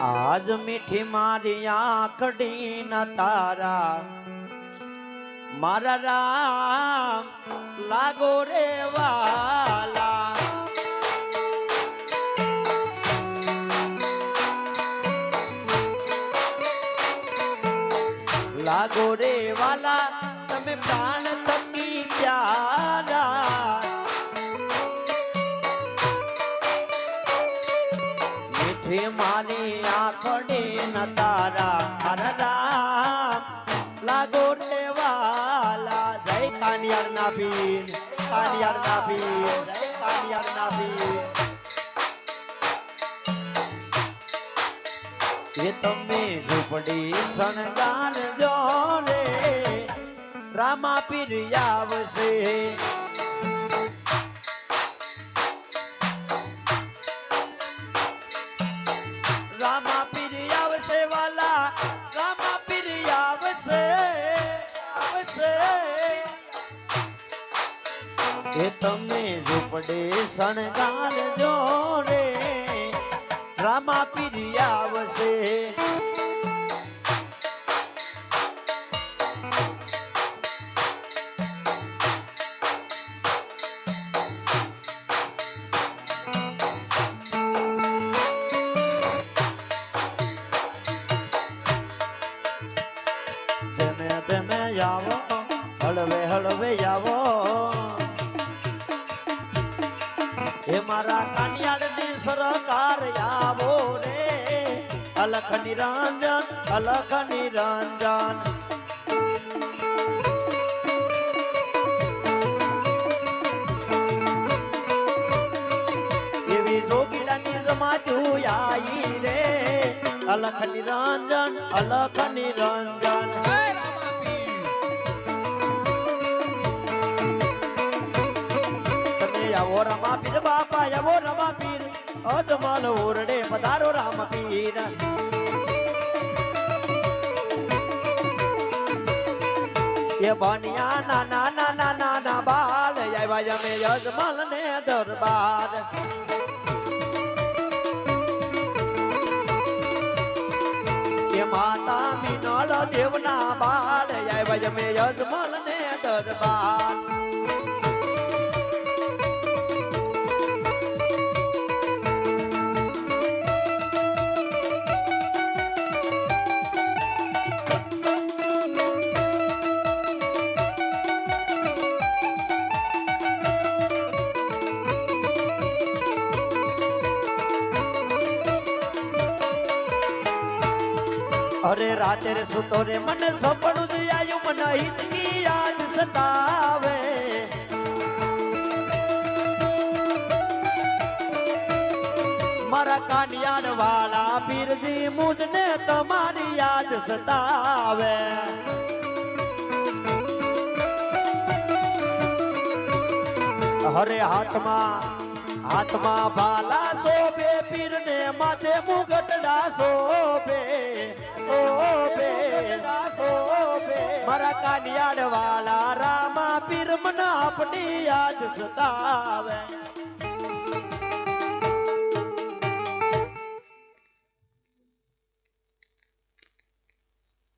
આજ મીઠી મારી આંખડી ન તારા. મારા રામ, લાગો રે વાલા. લાગો રે વાલા, તમે પ્રાણ થકી પ્યારા. મીઠી મારી આંખડી ન તારા મારા રામ લાગો લેવાલા જય કાનિયાર ના પીર કાનિયાર ના પીર જય કાનિયાર ના પીર એ તમે ઝૂંપડી શણગાર જો રે, રામા પીર આવશે. એ તમે ઝૂંપડે શણગાર જો રે, રામા પીરી આવશે. ધીમે ધીમે આવો, હળવે હળવે આવો. એ મારા કાનિયાડની સરકાર આવો રે અલખ નિરંજન અલખ નિરંજન. એવી જોગીડાની જમાતું આઈ રે. અલખ નિરંજન અલખ નિરંજન. આવો રમા પીર, બાપા આવો રમા પીર. અજમલ ઓરડે પધારો રામ પીર. એ બનિયા નાના નાના નાના બાલ આવ્યા અમે અજમલ ને દરબાર. માતા મિનળ દેવના બાળ આવ્યા અમે અજમલ ને દરબાર. અરે રાતે રે સુતો રે, મને સપનું જ આયું, મને હિતની યાદ સતાવે. મારા કાનિયાડ વાળા પીરજી મુજને તમારી યાદ સતાવે. હરે હાથમાં હાથમાં ભાલા શોભે, પીરને માથે મુગટડા શોભે શોભે શોભે. મારા કાનિયાડ વાલા રામા પીર મને આપની યાદ સતાવે.